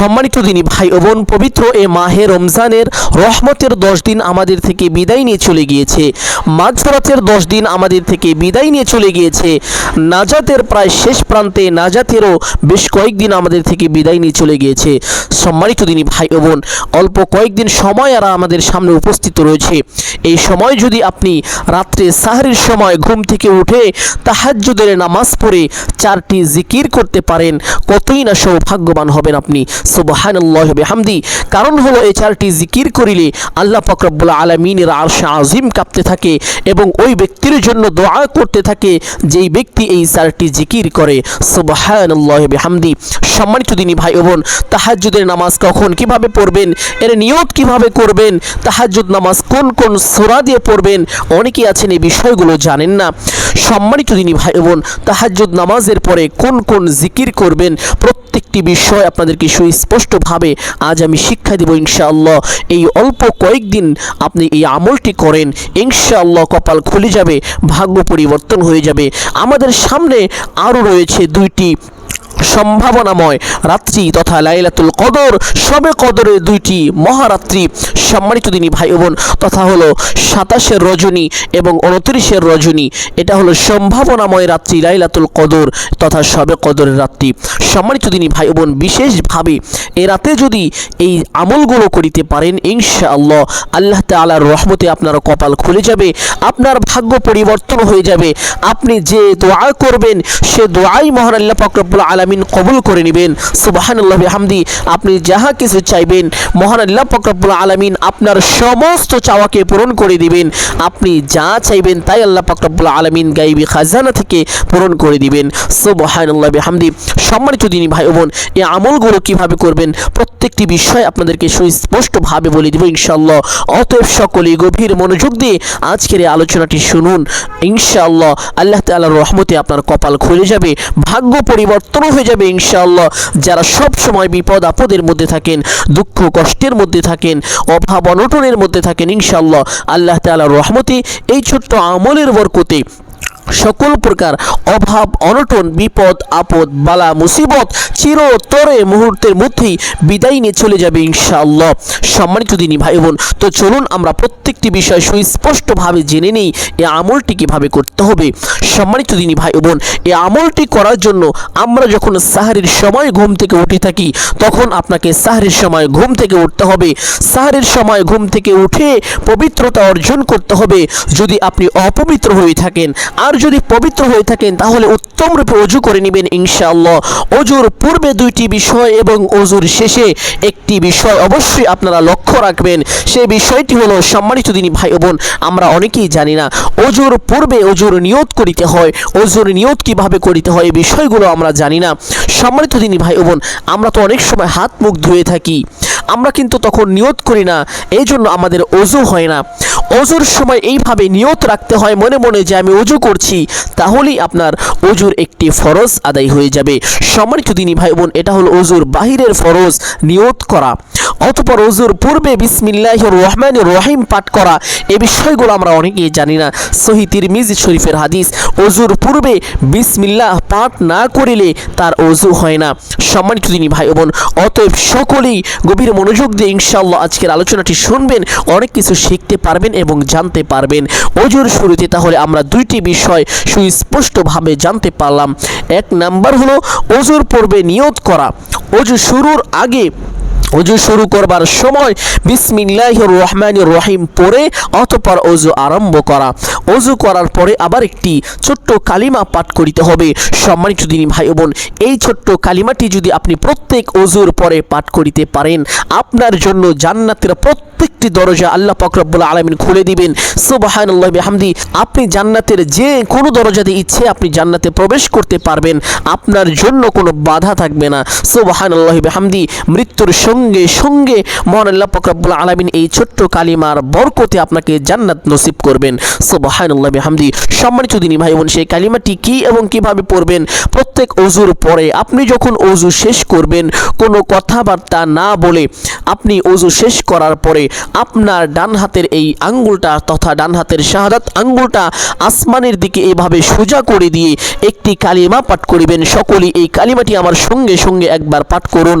সম্মানিত দিনী ভাই ও বোন, পবিত্র এ মাহে রমজানের রহমতের দশ দিন আমাদের থেকে বিদায় নিয়ে চলে গিয়েছে। মাঝফরাতের দশ দিন আমাদের থেকে বিদায় নিয়ে চলে গিয়েছে। নাজাতের প্রায় শেষ প্রান্তে নাজাতেরও বেশ কয়েকদিন আমাদের থেকে বিদায় নিয়ে চলে গিয়েছে। সম্মানিত দিনী ভাই ও বোন, অল্প কয়েকদিন সময় আর আমাদের সামনে উপস্থিত রয়েছে। এই সময় যদি আপনি রাত্রে সাহারির সময় ঘুম থেকে উঠে তাহাজ্জুদের নামাজ পড়ে চারটি জিকির করতে পারেন, কতই না সৌভাগ্যবান হবেন আপনি। সুবহানাল্লাহ হামদি কারণ হলো এই চারটি জিকির করিলে আল্লাহ ফকরবুল্লা আলমিনের আরশা আজিম কাঁপতে থাকে এবং ওই ব্যক্তির জন্য দোয়া করতে থাকে যেই ব্যক্তি এই চারটি জিকির করে। সুবহানাল্লাহ হামদি সম্মানিত দিনী ভাই ও বোন, তাহাজ্জুদের নামাজ কখন কীভাবে পড়বেন? এর নিয়ত কীভাবে করবেন? তাহাজ্জুদ নামাজ কোন কোন সোরা দিয়ে পড়বেন? অনেকেই আছেন এই বিষয়গুলো জানেন না। সম্মানিত দিনী ভাই বোন, তাহাজ্জুদ নামাজের পরে কোন কোন জিকির করবেন? প্রত্যেকটি বিষয় আপনাদেরকে সুস্পষ্টভাবে আজ আমি শিক্ষা দেব ইনশাআল্লাহ। এই অল্প কয়েকদিন আপনি এই আমলটি করেন, ইনশাআল্লাহ কপাল খুলে যাবে, ভাগ্য পরিবর্তন হয়ে যাবে। আমাদের সামনে আরও রয়েছে দুইটি সম্ভাবনাময় রাত্রি তথা লাইলাতুল কদর। সবে কদরের দুইটি মহারাত্রি সম্মানিত দিনী ভাই বোন তথা হলো সাতাশের রজনী এবং উনত্রিশের রজনী। এটা হলো সম্ভাবনাময় রাত্রি লাইলাতুল কদর তথা সবে কদরের রাত্রি। সম্মানিত দিনী ভাই বোন বিশেষভাবে এ রাতে যদি এই আমলগুলো করিতে পারেন, ইনশাআল্লাহ আল্লাহ তাআলার রহমতে আপনার কপাল খুলে যাবে, আপনার ভাগ্য পরিবর্তন হয়ে যাবে। আপনি যে দোয়া করবেন, সে দোয়াই মহান আল্লাহ ফকরবুল আলমিন কবুল করে নেবেন। সুবাহানুল্লাহ হামদি আপনি যাহা কিছু চাইবেন, মহান আল্লাহ ফকরবুল আলমিন আপনার সমস্ত চাওয়াকে পূরণ করে দিবেন। আপনি যা চাইবেন তাই আল্লাহ ফকরবুল আলমিন গাইবি খাজানা থেকে পূরণ করে দিবেন। সুবাহানুল্লাহ হামদি সম্মানিত দিনী ভাই বোন, এই আমলগুলো কীভাবে করবেন? প্রত্যেকটি বিষয় আপনাদেরকে সুস্পষ্টভাবে বলে দিব ইনশাআল্লাহ। অতএব সকলে গভীর মনোযোগ দিয়ে আজকের এই আলোচনাটি শুনুন। ইনশাআল্লাহ আল্লাহ তাআলার রহমতে আপনার কপাল খুলে যাবে, ভাগ্য পরিবর্তন হয়ে যাবে ইনশাআল্লাহ। যারা সব সময় বিপদ আপদের মধ্যে থাকেন, দুঃখ কষ্টের মধ্যে থাকেন, অভাব অনটনের মধ্যে থাকেন, ইনশাআল্লাহ, আল্লাহ তাআলার রহমতে এই ছোট্ট আমলের বরকতে সকল প্রকার অভাব, অনটন, বিপদ, আপদ, বালা, মুসিবত চিরতরে মুহূর্তের মধ্যেই বিদায় নিয়ে চলে যাবে ইনশাআল্লাহ। সম্মানিত দিনী ভাই বোন, তো চলুন আমরা প্রত্যেকটি বিষয় সুস্পষ্টভাবে জেনে নিই এই আমলটি কীভাবে করতে হবে। সম্মানিত দিনী ভাই বোন এই আমলটি করার জন্য আমরা যখন সাহারির সময় ঘুম থেকে উঠে থাকি, তখন আপনাকে সাহারির সময় ঘুম থেকে উঠতে হবে। সাহারির সময় ঘুম থেকে উঠে পবিত্রতা অর্জন করতে হবে। যদি আপনি অপবিত্র হয়ে থাকেন, আর যদি পবিত্র হয়ে থাকেন, তাহলে উত্তম রূপে অজু করে নেবেন ইনশাআল্লাহ। অজুর পূর্বে দুইটি বিষয় এবং অজুর শেষে একটি বিষয় অবশ্যই আপনারা লক্ষ্য রাখবেন। সেই বিষয়টি হলো সম্মানিত দিনী ভাই বোন, আমরা অনেকেই জানি না অজুর পূর্বে অজুর নিয়ত করিতে হয়, অজুর নিয়ত কীভাবে করিতে হয়, এই বিষয়গুলো আমরা জানি না। সম্মানিত দিনী ভাই বোন, আমরা তো অনেক সময় হাত মুখ ধুয়ে থাকি। আমরা কিন্তু তখন নিয়ত করি না এই জন্য আমাদের অজু হয় না। অজুর সময় এইভাবে নিয়ত রাখতে হয়, মনে মনে যে আমি অজু করছি, তাহলেই আপনার অজুর একটি ফরজ আদায় হয়ে যাবে। সম্মানিত দিনী ভাই বোন এটা হলো অজুর বাহিরের ফরজ, নিয়ত করা। অতপর অজুর পূর্বে বিসমিল্লাহ রহমান রহিম পাঠ করা, এ বিষয়গুলো আমরা অনেকেই জানি না। সহি তিরমিজি শরীফের হাদিস, অজুর পূর্বে বিসমিল্লাহ পাঠ না করিলে তার অজু হয় না। সম্মানিত দিনী ভাই বোন অতএব সকলেই গভীর মনোযোগ দিয়ে ইনশাল্লাহ আজকের আলোচনাটি শুনবেন, অনেক কিছু শিখতে পারবেন এবং জানতে পারবেন। অজুর শুরুতে তাহলে আমরা দুইটি বিষয় সুস্পষ্টভাবে জানতে পারলাম। এক নাম্বার হলো, অজুর পূর্বে নিয়ত করা। অজু শুরুর আগে অজু শুরু করবার সময় বিসমিল্লাহ রহমান রহিম পড়ে অতপর অজু আরম্ভ করা। অজু করার পরে আবার একটি ছোট্ট কালিমা পাঠ করিতে হবে। সম্মানিত দিনী ভাই বোন এই ছোট্ট কালিমাটি যদি আপনি প্রত্যেক অজুর পরে পাঠ করিতে পারেন, আপনার জন্য জান্নাতের প্রত্যেকটি দরজা আল্লাহ ফকরবুল আলমিন খুলে দিবেন। সুবাহান্লাহ হামদি আপনি জান্নাতের যে কোনো দরজাতে ইচ্ছে আপনি জান্নাতে প্রবেশ করতে পারবেন। আপনার জন্য কোনো বাধা থাকবে না। সুবাহান্লাহ হামদি মৃত্যুর সঙ্গে সঙ্গে মহান আল্লাহ ফকরবুল আলমিন এই ছোট্ট কালিমার বরকতে আপনাকে জান্নাত নসিব করবেন। সুবাহান্লাহ হামদি সম্মানিত দিনী ভাই বোন, সেই কালিমাটি কি এবং কীভাবে পড়বেন? প্রত্যেক অজুর পরে আপনি যখন অজু শেষ করবেন, কোনো কথাবার্তা না বলে আপনি অজু শেষ করার পরে আপনার ডান হাতের এই আঙ্গুলটা তথা ডান হাতের শাহাদাত আঙ্গুলটা আসমানের দিকে এভাবে সোজা করে দিয়ে একটি কালিমা পাঠ করিবেন। সকলেই এই কালিমাটি আমার সঙ্গে সঙ্গে একবার পাঠ করুন।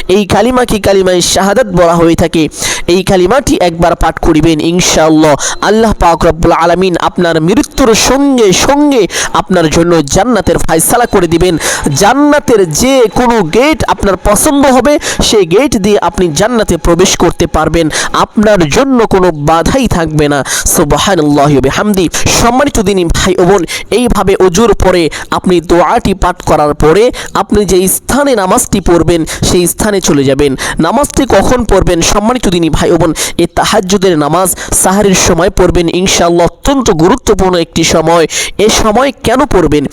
এই কালিমাকে কালিমায় শাহাদাত বলা হয়ে থাকে। এই কালিমাটি একবার পাঠ করিবেন ইনশাআল্লাহ। আল্লাহ পাক রব্বুল আলামিন আপনার মৃত্যুর সঙ্গে সঙ্গে আপনার জন্য জান্নাতের ফায়সালা করে দিবেন। জান্নাতের যে কোনো গেট আপনার পছন্দ হবে, সেই গেট দিয়ে আপনি জান্নাতে প্রবেশ করতে পারবেন। আপনার জন্য কোনো বাধাই থাকবে না। সুবহানাল্লাহি ওয়া বিহামদি। সম্মানিত দিনী ভাই ও বোন, এইভাবে অজুর পরে আপনি দোয়াটি পাঠ করার পরে আপনি যে স্থানে নামাজটি পড়বেন, সেই স্থানে চলে যাবেন। নামাজটি কখন পড়বেন সম্মানিত দিনী ভাই বোন? এই তাহাজ্জুদের নামাজ সাহারির সময় পড়বেন, ইনশাআল্লাহ অত্যন্ত গুরুত্বপূর্ণ একটি সময়। এ সময় কেন পড়বেন?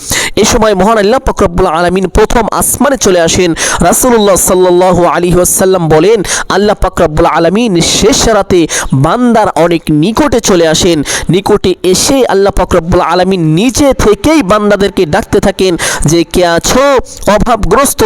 এ সময় মহান আল্লাহ ফকরবুল আলমিন প্রথম আসমানে চলে আসেন। রাসূলুল্লাহ সাল্লাল্লাহু আলাইহি ওয়াসাল্লাম বলেন, আল্লাহ ফকরবুল আলমিন শেষ রাতে বান্দার অনেক নিকটে চলে আসেন। নিকটে এসে আল্লাহ ফকরবুল আলমিন নিজে থেকেই বান্দাদেরকে ডাকতে থাকেন যে, কে আছো? অভাবগ্রস্ত?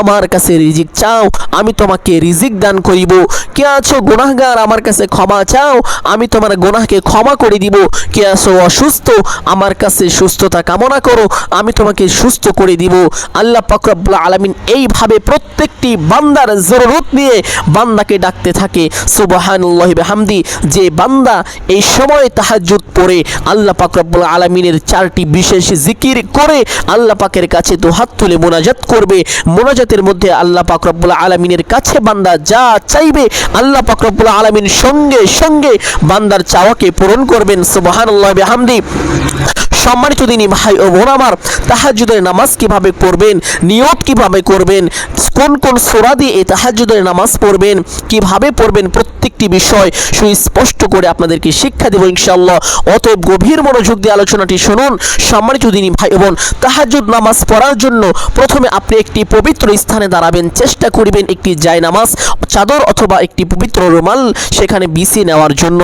আমার কাছে রিজিক চাও আমি তোমাকে রিজিক দান করিব। কে আছো গুনাহগার? আমার কাছে ক্ষমা চাও। আমি তোমার গুনাহকে ক্ষমা করে দিব। কে আছো অসুস্থ? আমার কাছে সুস্থতা কামনা করো। আমি তোমাকে সুস্থ করে দিব। আল্লাহ পাকরবুল আলমিন এইভাবে প্রত্যেকটি বান্দার জরুরত নিয়ে বান্দাকে ডাকতে থাকে। সুবহানুল্লাহ হামদি যে বান্দা এই সময় তাহাজ্জুদ পড়ে, আল্লাহ পাকরবুল আলমিনের চারটি বিশেষ জিকির করে, আল্লাহ পাকের কাছে দুহাত তুলে মোনাজাত করবে। মোনাজাতের মধ্যে আল্লাহ পাক রব্বুল আলমিনের কাছে বান্দা যা চাইবে, আল্লাহ পাকরবুল আলমিন সঙ্গে সঙ্গে বান্দার চাওয়াকে পূরণ করবেন। সুবাহান আল্লাহ বিহামদি। সম্মানিত দিনী ভাই ও বোন আমার তাহাজুদের নামাজ কীভাবে পড়বেন? নিয়ত কীভাবে করবেন? কোন কোন সোরা দিয়ে এই তাহাজুদের নামাজ পড়বেন? কীভাবে পড়বেন? প্রত্যেকটি বিষয় সুস্পষ্ট করে আপনাদেরকে শিক্ষা দেব ইনশাআল্লাহ। অত গভীর মনোযোগ দিয়ে আলোচনাটি শুনুন। সম্মানিত দিনী ভাই বোন তাহাজুদ নামাজ পড়ার জন্য প্রথমে আপনি একটি পবিত্র স্থানে দাঁড়াবেন। চেষ্টা করিবেন একটি জায় নামাজ, চাদর অথবা একটি পবিত্র রুমাল সেখানে বিছিয়ে নেওয়ার জন্য।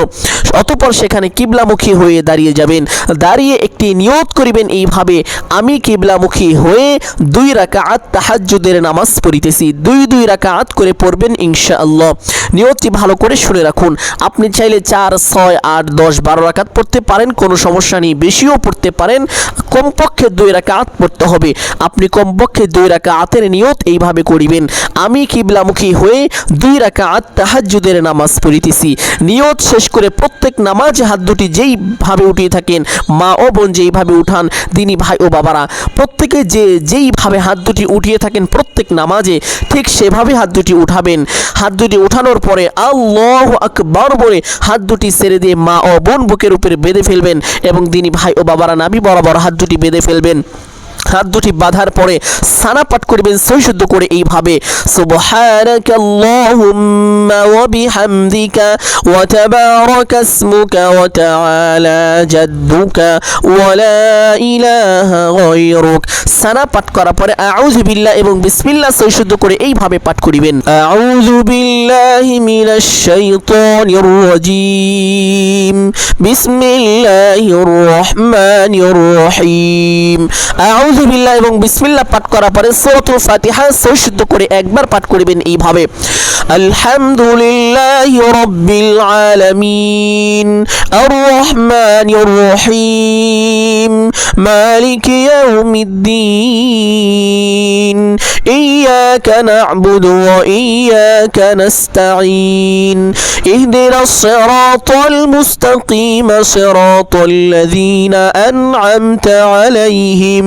অতপর সেখানে কিবলামুখী হয়ে দাঁড়িয়ে যাবেন। দাঁড়িয়ে একটি নিয়ত করিবেন এইভাবে, আমি কিবলামুখী হয়ে দুই রাকাত তাহাজ্জুদের নামাজ পড়িতেছি। দুই দুই রাকাত করে পড়বেন ইনশাআল্লাহ। নিয়তটি ভালো করে শুনে রাখুন। আপনি চাইলে চার, ছয়, আট, দশ, বারো রাকাত পড়তে পারেন, কোনো সমস্যা নেই। বেশিও পড়তে পারেন, কমপক্ষে দুই রাকাত পড়তে হবে। আপনি কমপক্ষে দুই রাকাতের নিয়ত এইভাবে করিবেন, আমি কিবলামুখী হয়ে দুই রাকাত তাহাজ্জুদের নামাজ পড়িতেছি। নিয়ত শেষ করে প্রত্যেক নামাজ হাত দুটি যেইভাবে উঠিয়ে থাকেন, মা ও বোন যেইভাবে উঠান দিনী ভাই ও বাবারা, প্রত্যেকে যে যেইভাবে হাত দুটি উঠিয়ে থাকেন প্রত্যেক নামাজে, ঠিক সেভাবে হাত দুটি উঠাবেন। হাত দুটি উঠানোর পরে আল্লাহ আকবর বলে হাত দুটি ছেড়ে দিয়ে মা ও বোন বুকের উপরে বেঁধে ফেলবেন এবং দিনী ভাই ও বাবারা নাবি বরাবর হাত দুটি বেঁধে ফেলবেন। হাত দুটি বাঁধার পরে সানা পাঠ করবেন সৈশুদ্ধ করে এইভাবে ওয়া তাবারাকা ইসমুকা ওয়া তাআলা জাদ্দুকা ওয়া লা ইলাহা গায়রুক। সানা পাঠ করার পরে আউযু বিল্লাহ এবং বিসমিল্লাহ সৈশুদ্ধ করে এইভাবে পাঠ করিবেন, আউযু বিল্লাহি মিনাশ শাইতানির রাজীম, বিসমিল্লাহির রহমানির রহিম। আউযু বিল্লাহ এবং বিসমিল্লাহ পাঠ করার পরে সূরাতুল ফাতিহা সৈশুদ্ধ করে একবার পাঠ করিবেন এইভাবে। আলহামদুলিল্লাহি রাব্বিল আলামিন আর রহমানির রহিম মালিকি ইয়াউমিদ্দিন না'বুদু ওয়া ইয়াকা নাস্তাঈন ইহদিনাস সিরাতাল মুস্তাকিম সিরাতাল লাযীনা আন'আমতা আলাইহিম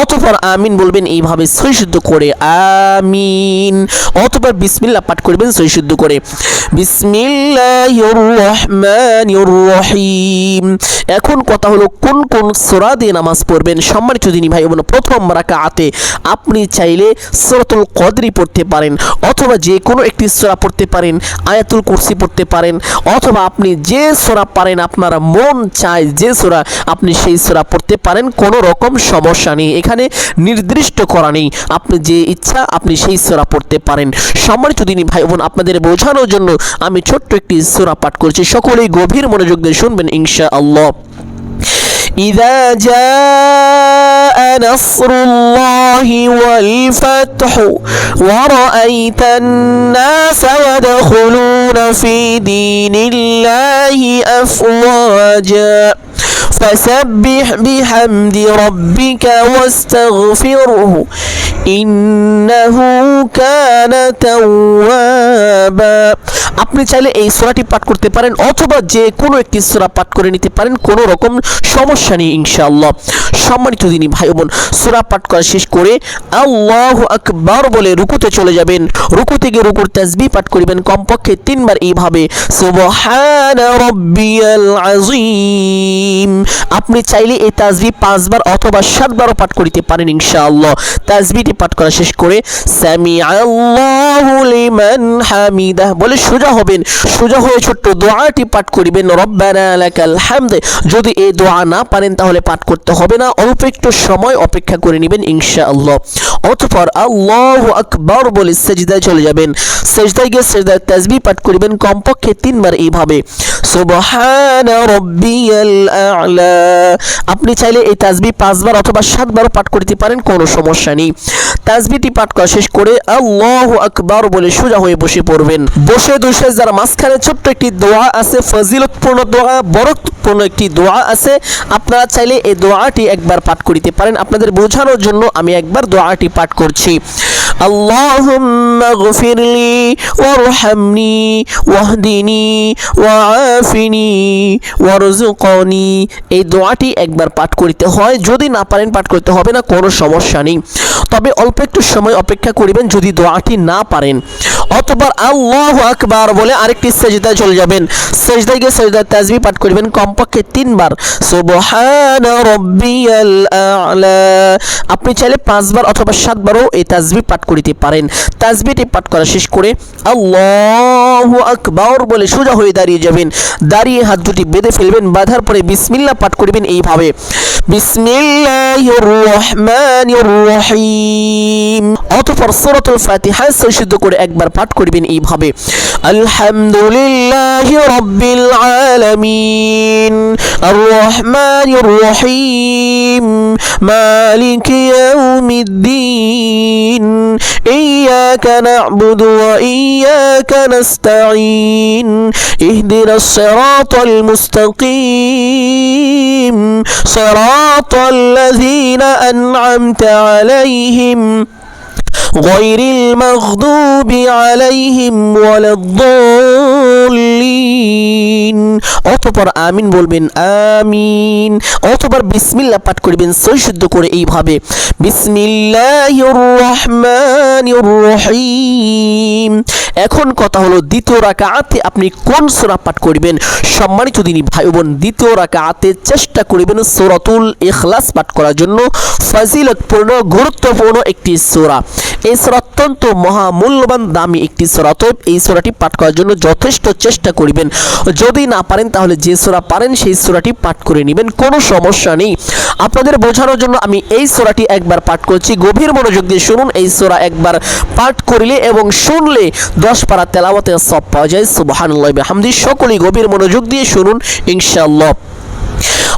অতপর আমিন বলবেন, এইভাবে সৈশুদ্ধ করে, আমিন। অতপর বিসমিল্লাহ পাঠ করবেন সৈশুদ্ধ করে। রহিম এখন কথা হলো, কোন কোন সূরা দিয়ে নামাজ পড়বেন? সম্মানিত দিনী ভাই বোন, প্রথম রাকাতে আপনি চাইলে সূরাতুল কদরি পড়তে পারেন, অথবা যে কোনো একটি সূরা পড়তে পারেন, আয়াতুল কুরসি পড়তে পারেন, অথবা আপনি যে সূরা পারেন, আপনার মন চায় যে সোরা আপনি সেই সূরা পড়তে পারেন, কোনো রকম সমস্যা নেই। এখানে নির্দিষ্ট করা নেই আপনি যে ইচ্ছা আপনি সেই সোরা পড়তে পারেন সম্মানিত দিনী ভাই বোন আপনাদের বোঝানোর জন্য আমি ছোট্ট একটি সোরা পাঠ করছি সকলেই গভীর মনোযোগ দিয়ে শুনবেন ইনশা আল্লাহ إذا جاء نصر الله والفتح ورأيت الناس يدخلون في دين الله أفواجا فسبح بحمد ربك واستغفره إنه كان توابا আপনি চাইলে এই সূরাটি পাঠ করতে পারেন অথবা যে কোনো একটি সূরা পাঠ করে নিতে পারেন কোনো রকম সমস্যা নেই ইনশাআল্লাহ সম্মানিত দিনী ভাই বোন সূরা পাঠ করা শেষ করে আল্লাহু আকবার বলে রুকুতে চলে যাবেন রুকু থেকে রুকুর তাসবিহ পাঠ করিবেন কমপক্ষে তিনবার এইভাবে সুবহান রাব্বিয়াল আযীম আপনি চাইলে এই তাসবিহ পাঁচবার অথবা সাতবারও পাঠ করিতে পারেন, ইনশাআল্লাহ। তাজবিটি পাঠ করা শেষ করে আল্লাহু লিমান হামিদাহ বলে সোজা হবেন। সোজা হয়ে ছোট্ট দোয়াটি পাঠ করিবেন, রব্বানা লাকাল হামদ যদি এই দোয়া না পারেন, তাহলে পাঠ করতে হবে না। অল্প একটু সময় অপেক্ষা করে নেবেন, ইনশাআল্লাহ। অতঃপর আল্লাহু আকবার বলে সেজদায় চলে যাবেন। সেজদায় গিয়ে সেজদায় তাসবিহ পাঠ করিবেন, কমপক্ষে তিনবার এইভাবে, সুবহান রব্বিয়াল আ'লা আপনি চাইলে এই তাজবি পাঁচবার অথবা সাতবারও পাঠ করতে পারেন, কোনো সমস্যা নেই। তাজবিটি পাঠ করা শেষ করে আল্লাহু আকবার বলে সোজা হয়ে বসে পড়বেন। বসে দুই যারা মাঝখানে ছোট্ট একটি দোয়া আছে, ফজিলতপূর্ণ দোয়া, বরকতপূর্ণ একটি দোয়া আছে। আপনারা চাইলে এই দোয়াটি একবার পাঠ করিতে পারেন। আপনাদের বোঝানোর জন্য আমি একবার দোয়াটি পাঠ করছি। اللهم اغفر لي وارحمني واهدني وعافني وارزقني এই দোয়াটি একবার পাঠ করিতে হয় যদি না পারেন পাঠ করতে হবে না কোনো সমস্যা নেই তবে অল্প একটু সময় অপেক্ষা করিবেন যদি দোয়াটি না পারেন অতবার আল্লাহ আকবার বলে আরেকটি সেজদায় চলে যাবেন। সেজদায় গিয়ে সেজদায় তাজবি পাঠ করবেন কমপক্ষে তিনবার। সুবহান রব্বিয়াল আ'লা। আপনি চাইলে পাঁচবার অথবা সাতবারও এই তাজবি পাঠ করিতে পারেন। তাজবিটি পাঠ করা শেষ করে আল্লাহু আকবার বলে সোজা হয়ে দাঁড়িয়ে যাবেন। দাঁড়িয়ে হাত দুটি বেঁধে ফেলবেন, বাঁধার পরে বিসমিল্লাহ পাঠ করবেন এইভাবে। বিসমিল্লাহির রহমানির রহিম। অতঃপর সূরাতুল ফাতিহা সহিষ্ণু করে একবার পাঠ করবেন এইভাবে আলহামদুলিল্লাহি রাব্বিল আলামিন আর রহমানির রহিম মালিকি ইয়াউমিদ্দিন إياك نعبد وإياك نستعين اهدنا الصراط المستقيم صراط الذين أنعمت عليهم غير المغضوب عليهم ولا الضالين অতপর আমিন বলবেন আমিন অতপর বিসমিল্লাহ পাঠ করবেন সৈশুদ্ধ করে এইভাবে বিসমিল্লাহির রহমানির রহিম এখন কথা হলো দ্বিতীয় রাকাতে আপনি কোন সূরা পাঠ করবেন সম্মানিত দিনী ভাই বোন দ্বিতীয় রাকাতে চেষ্টা করবেন সূরাতুল ইখলাস পাঠ করার জন্য ফজিলতপূর্ণ গুরুত্বপূর্ণ একটি সূরা এই সূরা অত্যন্ত মহামূল্যবান, দামি একটি সূরা। অতএব এই সূরাটি পাঠ করার জন্য যথেষ্ট চেষ্টা করিবেন। যদি না পারেন, তাহলে যে সূরা পারেন, সেই সূরাটি পাঠ করে নেবেন। কোনো সমস্যা নেই। আপনাদের বোঝানোর জন্য আমি এই সূরাটি একবার পাঠ করছি। গভীর মনোযোগ দিয়ে শুনুন এই সূরা একবার পাঠ করিলে এবং শুনলে দশ পারা তেলাওয়াতের সব পাওয়া যায়। সুবহানাল্লাহ, বিহামদি। সকলেই গভীর মনোযোগ দিয়ে শুনুন, ইনশাআল্লাহ।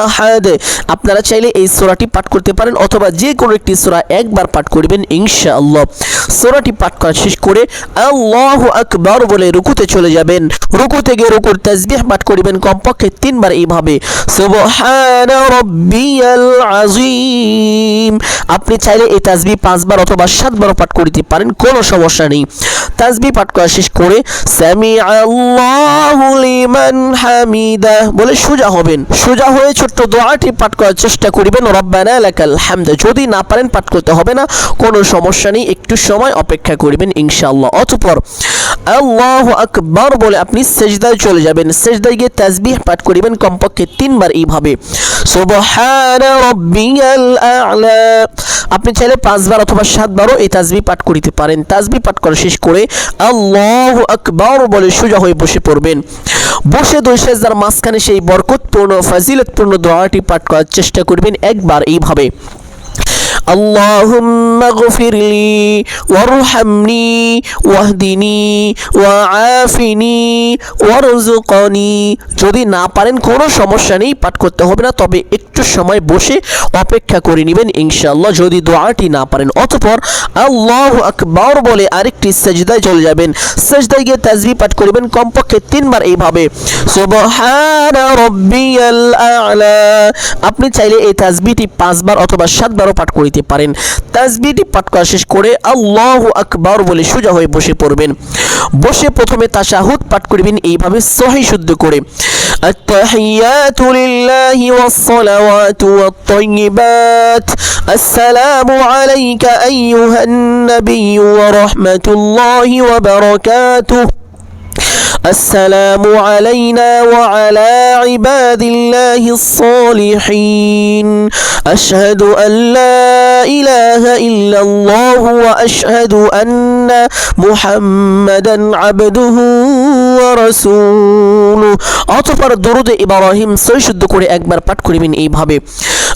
আহাদ। আপনারা চাইলে এই সোরাটি পাঠ করতে পারেন অথবা যে কোনো একটি সোরা একবার পাঠ করবেন, ইনশাআল্লাহ। সূরাটি পাঠ করা শেষ করে আল্লাহু আকবার বলে রুকুতে চলে যাবেন। রুকুতে গিয়ে রুকুর তাসবিহ পাঠ করিবেন, কমপক্ষে তিনবার এইভাবে। সুবহান রাব্বিয়াল আযীম। আপনি চাইলে এই তাসবিহ পাঁচবার অথবা সাতবার পাঠ করতে পারেন, কোনো সমস্যা নেই। তাসবিহ পাঠ করা শেষ করে সামি আল্লাহু লিমান হামিদা বলে সোজা হবেন। সোজা হয়ে ছোট্ট দোয়াটি পাঠ করার চেষ্টা করিবেন। রব্বানা লাকাল হামদ। যদি না পারেন পাঠ করতে হবে না। কোনো সমস্যা নেই। একটু সময় অপেক্ষা করিবেন ইনশাআল্লাহ। অতঃপর আল্লাহ আকবার বলে আপনি সেজদায় চলে যাবেন। সেজদায় গিয়ে তাসবিহ পাঠ করিবেন। কমপক্ষে তিনবার এইভাবে। আপনি চাইলে পাঁচবার অথবা সাতবারও এই তাজবি পাঠ করিতে পারেন। তাজবি পাঠ করা শেষ করে আল্লাহ আকবর বলে সোজা হয়ে বসে পড়বেন। বসে দুই সেজদার মাঝখানে সেই বরকতপূর্ণ, ফাজিলতপূর্ণ দোয়াটি পাঠ করার চেষ্টা করবেন একবার এইভাবে। اللهم اغفر لي وارحمني واهدني وعافني وارزقني যদি না পারেন কোনো সমস্যা নেই পাঠ করতে হবে না তবে একটু সময় বসে অপেক্ষা করে নেবেন ইনশাআল্লাহ যদি দোয়াটি না পারেন অতঃপর আল্লাহ আকবার বলে আরেকটি সেজদায় চলে যাবেন সেজদায় গিয়ে তাজবি পাঠ করবেন কমপক্ষে তিনবার এইভাবে সুবহান রাব্বিয়াল আ'লা আপনি চাইলে এই তাজবিটি পাঁচবার অথবা সাতবারও পাঠ করিতে পারেন তাজবিটি পাঠ করা শেষ করে আল্লাহু আকবার বলে সোজা হয়ে বসে পড়বেন বসে প্রথমে তাশাহুদ পাঠ করবেন এইভাবে সহি শুদ্ধ করে التحيات لله والصلوات والطيبات السلام عليك أيها النبي ورحمة الله وبركاته السلام علينا وعلى عباد الله الصالحين أشهد أن لا إله إلا الله وأشهد أن محمدا عبده ورسوله অতপর দরুদ ইব্রাহিম সৈশুদ্ধ করে একবার পাঠ করিবেন এইভাবে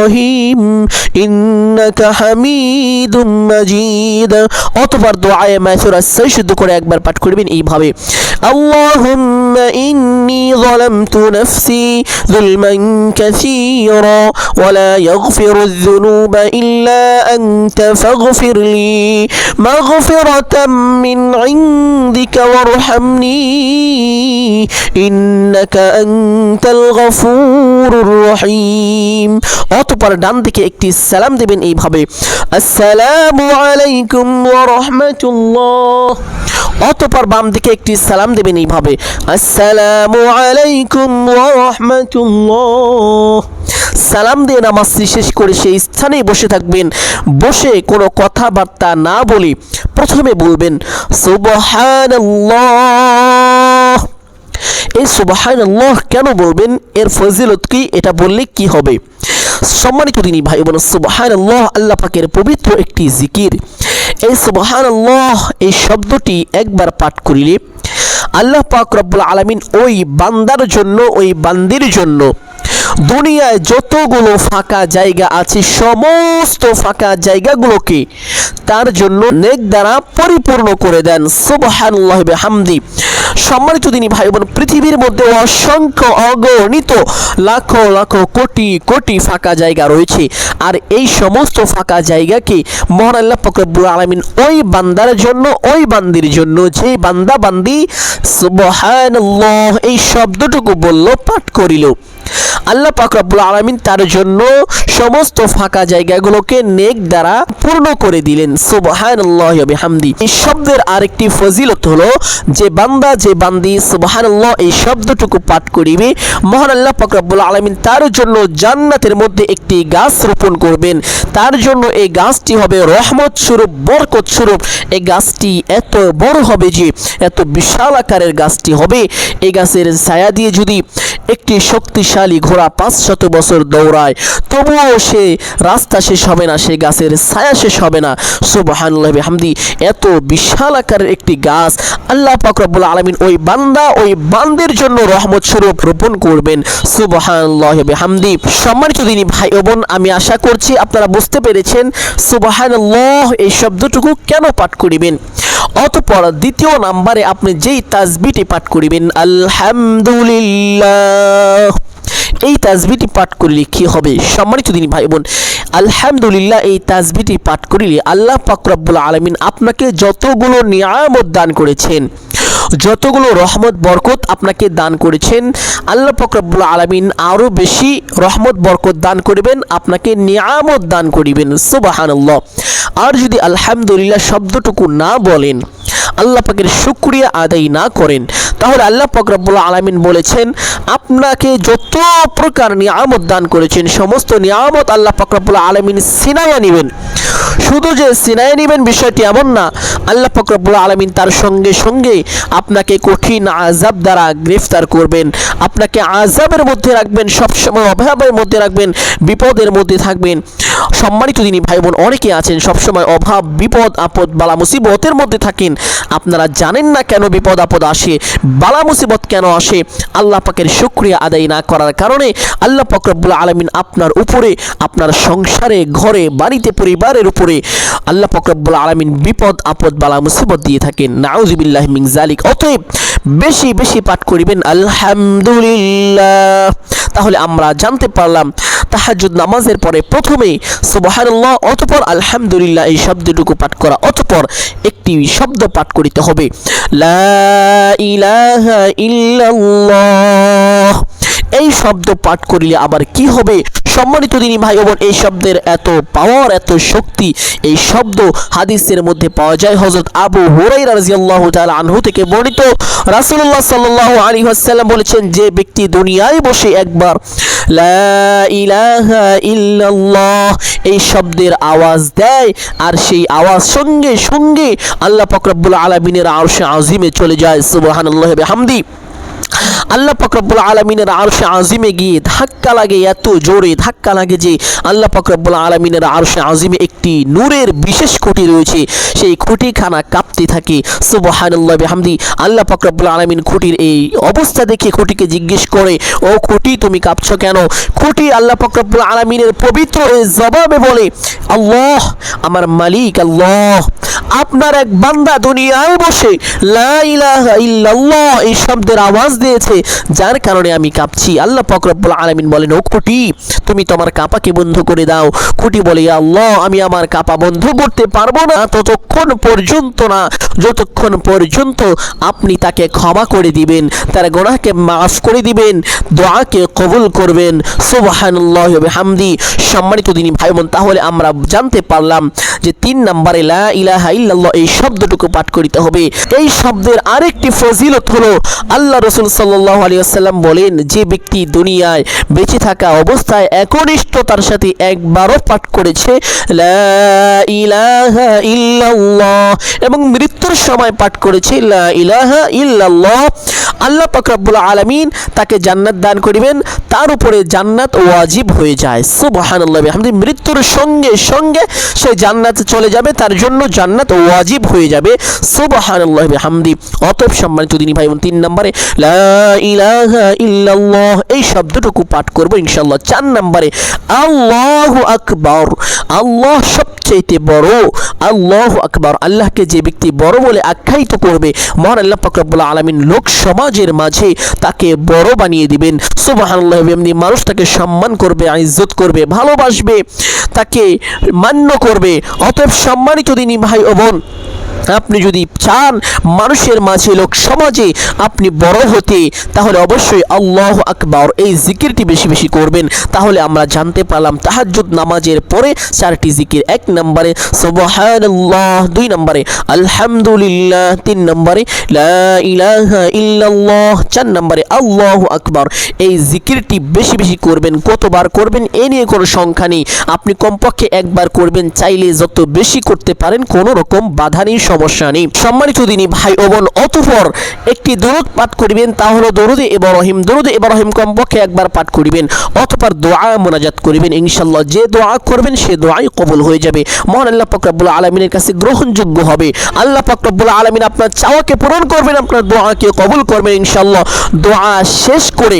ইব্রাহিম, ইন্নাকা হামিদুম মাজিদ। অতঃপর দোয়ায়ে মাসুরা সৈশুদ্ধ করে একবার পাঠ করবেন এইভাবে, আল্লাহুম্মা ইন্নি যালামতু নাফসি যুলমান কাসীরা ওয়ালা ইয়াগফিরু যুনুবা ইল্লা আনতা ফাগফির লি মাগফিরাতাম মিন ইনদিকা ওয়ারহামনি। ইন্নাকা আনতাল গফুরুর রহিম। অতপর ডান দিকে একটি সালাম দেবেন এইভাবে, আসসালামু আলাইকুম ওয়া রাহমাতুল্লাহ। অতপর বাম দিকে একটি সালাম দেবেন এইভাবে, আসসালামু আলাইকুম ওয়া রাহমাতুল্লাহ। সালাম দিয়ে নামাজ শেষ করে সেই স্থানেই বসে থাকবেন। বসে কোনো কথাবার্তা না বলে প্রথমে বলবেন, সুবহানাল্লাহ। এই সুবাহান আল্লাহ কেন বলবেন? এর ফজিলত কি? এটা বললে কি হবে? সম্মানিত তিনি ভাই বোন সুবাহান আল্লাহ আল্লাহ পাকের পবিত্র একটি জিকির। এই সুবাহান আল্লাহ এই শব্দটি একবার পাঠ করিলে আল্লাহ পাক রব্বুল আলমিন ওই বান্দার জন্য, ওই বান্দির জন্য দুনিয়ায় যতগুলো ফাঁকা জায়গা আছে, সমস্ত ফাঁকা জায়গাগুলোকে তার জন্য নেক দ্বারা পরিপূর্ণ করে দেন। সুবহানাল্লাহ হামদি সম্মানিত তিনি ভাই বোন পৃথিবীর মধ্যে অসংখ্য অগণিত লাখো লাখো কোটি কোটি ফাঁকা জায়গা রয়েছে। আর এই সমস্ত ফাঁকা জায়গাকে মহান আল্লাহ ফকরবুল আলমিন ওই বান্দার জন্য, ওই বান্দির জন্য, যে বান্দা বান্দি, সুবহানাল্লাহ, এই শব্দটুকু বলল, পাঠ করিল। আল্লাহ পাক রব্বুল আলামিন তার জন্য সমস্ত ফাঁকা জায়গাগুলোকে নেক দ্বারা পূর্ণ করে দিলেন। সুবহানাল্লাহ বিহামদি। এই শব্দের আরেকটি ফজিলত হলো, যে বান্দা, যে বান্দি সুবহানাল্লাহ এই শব্দটুকু পাঠ করিবে, মহান আল্লাহ পাক রব্বুল আলামিন তার জন্য জান্নাতের মধ্যে একটি গাছ রোপণ করবেন। তার জন্য এই গাছটি হবে রহমত স্বরূপ, বরকত স্বরূপ। এই গাছটি এত বড় হবে যে, এত বিশাল আকারের গাছটি হবে। এই গাছের ছায়া দিয়ে যদি একটি শক্তিশালী ঘোড়া পাঁচ বছর দৌড়ায়, তবুও সে রাস্তা শেষ হবে না, সে গাছের ছায়া শেষ হবে না। সুবহানুল্লাহ হামদি এত বিশাল আকারের একটি গাছ। আল্লাহ পাকরবুল আলমিন ওই বান্দা, ওই বান্দের জন্য রহমত স্বরূপ রোপণ করবেন। সুবহানুল্লাহ হামদি সম্মানিত দিনী ভাই বোন, আমি আশা করছি আপনারা বুঝতে পেরেছেন সুবহানুল্লাহ এই শব্দটুকু কেন পাঠ করিবেন। অতপর দ্বিতীয় নাম্বারে আপনি যেই তাজবিটি পাঠ করিবেন, আলহামদুলিল্লাহ। এই তাজবিটি পাঠ করিলে কি হবে? সম্মানিত দিনী ভাই বোন আলহামদুলিল্লাহ এই তাজবিটি পাঠ করিলে আল্লাহ পাক রব্বুল আলমিন আপনাকে যতগুলো নিয়ামত দান করেছেন, যতগুলো রহমত, বরকত আপনাকে দান করেছেন, আল্লাহ ফকরাবুল আলমিন আরও বেশি রহমত, বরকত দান করিবেন, আপনাকে নিয়ামত দান করিবেন। সুবাহান্লাহ আর যদি আলহামদুলিল্লাহ শব্দটুকু না বলেন আল্লাহ পাকের শুক্রিয়া আদায় না করেন। তাহলে আল্লাহ পাক রব্বুল আলামিন বলেছেন, আপনাকে যত প্রকার নিয়ামত দান করেছেন, সমস্ত নিয়ামত আল্লাহ পাক রব্বুল আলামিন সিনাইয়া নেবেন। শুধু যে সিনাইয়া নেবেন বিষয়টি এমন না আল্লাহ পাক রব্বুল আলামিন তার সঙ্গে সঙ্গে আপনাকে কঠিন আজাব দ্বারা গ্রেফতার করবেন। আপনাকে আজাবের মধ্যে রাখবেন, সবসময় অভাবের মধ্যে রাখবেন, বিপদের মধ্যে থাকবেন। সম্মানিত তিনি ভাই বোন অনেকে আছেন, সবসময় অভাব, বিপদ, আপদ, বালা মুসিবতের মধ্যে থাকেন। আপনারা জানেন না কেন বিপদ, আপদ আসে, বালা মুসিবত কেন আসে? আল্লাহ পাকের শুক্রিয়া আদায় না করার কারণে আল্লাহ পাক আলমিন আপনার উপরে, আপনার সংসারে, ঘরে, বাড়িতে, পরিবারের উপরে আল্লাহ পাক রব্বুল আলমিন বিপদ, আপদ, বালা, মুসিবত দিয়ে থাকেন। নাউজিবিল্লাহ মিন জালিক অতএব বেশি বেশি পাঠ করিবেন। আলহামদুলিল্লাহ। তাহলে আমরা জানতে পারলাম তাহাজুদ নামাজের পরে প্রথমে সুবহানাল্লাহ অতপর আলহামদুলিল্লাহ এই শব্দটুকু পাঠ করা, অতপর একটি শব্দ পাঠ করিতে হবে। এই শব্দ পাঠ করিলে আবার কি হবে? সম্মানিত দিনী ভাই বোন, এই শব্দের এত পাওয়ার এত শক্তি, এই শব্দ হাদিসের মধ্যে পাওয়া যায়। হজরত আবু হুরাইরা রাদিয়াল্লাহু তাআলা আনহু থেকে বর্ণিত, রাসূলুল্লাহ সাল্লাল্লাহু আলাইহি ওয়াসাল্লাম বলেছেন, যে ব্যক্তি দুনিয়ায় বসে একবার ইল্লাল্লাহ এই শব্দের আওয়াজ দেয়, আর সেই আওয়াজ সঙ্গে সঙ্গে আল্লাহ পাক রব্বুল আলামিনের আরশে আজিমে চলে যায়, সুবহানাল্লাহি বিহামদি। আল্লাহ ফকরবুল আলমিনের আরশে আজিমে গিয়ে ধাক্কা লাগে এত জোরে, ধাক্কা লাগে যে আল্লাহ ফকরবুল আলমিনের আরশে আজিমে একটি নূরের বিশেষ খুঁটি রয়েছে। সেই খুঁটিখানা কাঁপতে থাকে। সুবহানাল্লাহ বিহামদি, আল্লাহ ফকরবুল আলমিন খুঁটির এই অবস্থা দেখে খুঁটিকে জিজ্ঞেস করে, ও খুঁটি, তুমি কাঁপছ কেন? খুঁটি আল্লাহ ফকরবুল আলমিনের পবিত্র জবাবে বলে, আল্লাহ, আমার মালিক আল্লাহ, আপনার এক বান্দা দুনিয়ায় বসে লা ইলাহা ইল্লাল্লাহ এই শব্দের আওয়াজ দিয়েছে, যার কারণে আমি কাঁপছি। আল্লাহ পাক রব্বুল আলামিন বলেন, ও খুঁটি, তুমি তোমার কাঁপাকে বন্ধ করে দাও। খুঁটি বলে আল্লাহ, আমি আমার কাঁপা বন্ধ করতে পারব না। ততক্ষণ পর্যন্ত না, যতক্ষণ পর্যন্ত আপনি তাকে ক্ষমা করে দিবেন, তার গোনাহকে মাফ করে দিবেন, দোয়াকে কবুল করবেন। সুবহানাল্লাহ হামদি সম্মানিত দিনী ভাই বোন তাহলে আমরা জানতে পারলাম যে তিন নম্বরে লা ইলাহা ইল্লাল্লাহ এই শব্দটুকু পাঠ করিতে হবে। এই শব্দের আরেকটি ফজিলত হলো, আল্লাহ রসুল সাল্লাল্লাহু আলাইহি ওয়াসাল্লাম বলেন, যে ব্যক্তি দুনিয়ায় বেঁচে থাকা অবস্থায় একনিষ্ঠতার সাথে একবারও পাঠ করেছে এবং মৃত্যুর সময় পাঠ করেছে ইলাহা ইল্লাল্লাহ, আল্লাহ পাক রব্বুল আলামিন তাকে জান্নাত দান করিবেন, তার উপরে জান্নাত ওয়াজিব হয়ে যায়। সুবহানাল্লাহ, বিহামদি, মৃত্যুর সঙ্গে সঙ্গে সে জান্নাত চলে যাবে, তার জন্য জান্নাত ওয়াজিব হয়ে যাবে। সুবহানাল্লাহ, বিহামদি, অতএব সম্মানিত দিনী ভাই বোন তিন নম্বরে, লা ইলাহা ইল্লাল্লাহ। এই শব্দটুকু পাঠ করব ইনশাআল্লাহ। চার নম্বরে, আল্লাহু আকবার। আল্লাহ সবচেয়ে বড়। আল্লাহু আকবার। আল্লাহকে যে ব্যক্তি বড় বলে আখ্যায়িত করবে, মহান আল্লাহ পাক রব্বুল আলামিন লোক সমাজের মাঝে তাকে বড় বানিয়ে দিবেন। সুবহানাল্লাহ, এমনি মানুষ তাকে সম্মান করবে, ইজ্জত করবে, ভালোবাসবে, তাকে মান্য করবে। অতএব সম্মানিত দিনী ভাই ও বোন আপনি যদি চান মানুষের মাঝে, লোক সমাজে আপনি বড় হতে, তাহলে অবশ্যই আল্লাহ আকবর এই জিকিরটি বেশি বেশি করবেন। তাহলে আমরা জানতে পারলাম তাহাজ্জুদ নামাজের পরে চারটি জিকির, এক নম্বরে দুই নম্বরে আলহামদুলিল্লাহ, তিন নম্বরে লা ইল্লাল্লাহ, চার নম্বরে আল্লাহু আকবর। এই জিকিরটি বেশি বেশি করবেন, কতবার করবেন, এ নিয়ে কোনো সংখ্যা নেই। আপনি কমপক্ষে একবার করবেন, চাইলে যত বেশি করতে পারেন কোনো রকম বাধা নেই সমস্যা নেই। সম্মানিত দিনী ভাই ও বোন, অতঃপর একটি দরুদ পাঠ করিবেন, তা হলো দরুদে ইব্রাহিম দরুদে ইব্রাহিম কমপক্ষে একবার পাঠ করিবেন, অতঃপর দোয়া মোনাজাত করিবেন ইনশাল্লাহ যে দোয়া করবেন, সে দোয়াই কবুল হয়ে যাবে। মহান আল্লাহ পাকরাবুল আলমিনের কাছে গ্রহণযোগ্য হবে। আল্লাহ পাকরাবুল আলমিন আপনার চাওয়াকে পূরণ করবেন, আপনার দোয়াকে কবুল করবেন ইনশাল্লাহ দোয়া শেষ করে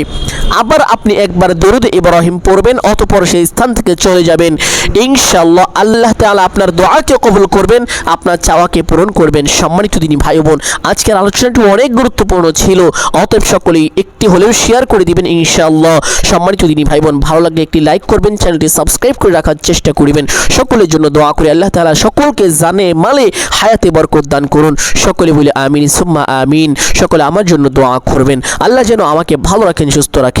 আবার আপনি একবার দরুদ ইব্রাহিম পড়বেন, অতপর সেই স্থান থেকে চলে যাবেন। ইনশাআল্লাহ আল্লাহ তাআলা আপনার দোয়াকে কবুল করবেন, আপনার চাওয়াকে পূরণ করবেন। সম্মানিত দিনী ভাই বোন, আজকের আলোচনাটি অনেক গুরুত্বপূর্ণ ছিল, অতএব সকলেই একটি হলেও শেয়ার করে দিবেন ইনশাআল্লাহ। সম্মানিত দিনী ভাই বোন, ভালো লাগলে একটি লাইক করবেন, চ্যানেলটি সাবস্ক্রাইব করে রাখার চেষ্টা করবেন। সকলের জন্য দোয়া করে, আল্লাহ তাআলা সকলকে জানে, মালে, হায়াতে বরকত দান করুন। সকলে বলে আমিন, সুম্মা আমিন। সকলে আমার জন্য দোয়া করবেন। আল্লাহ যেন আমাকে ভালো রাখেন, সুস্থ রাখেন।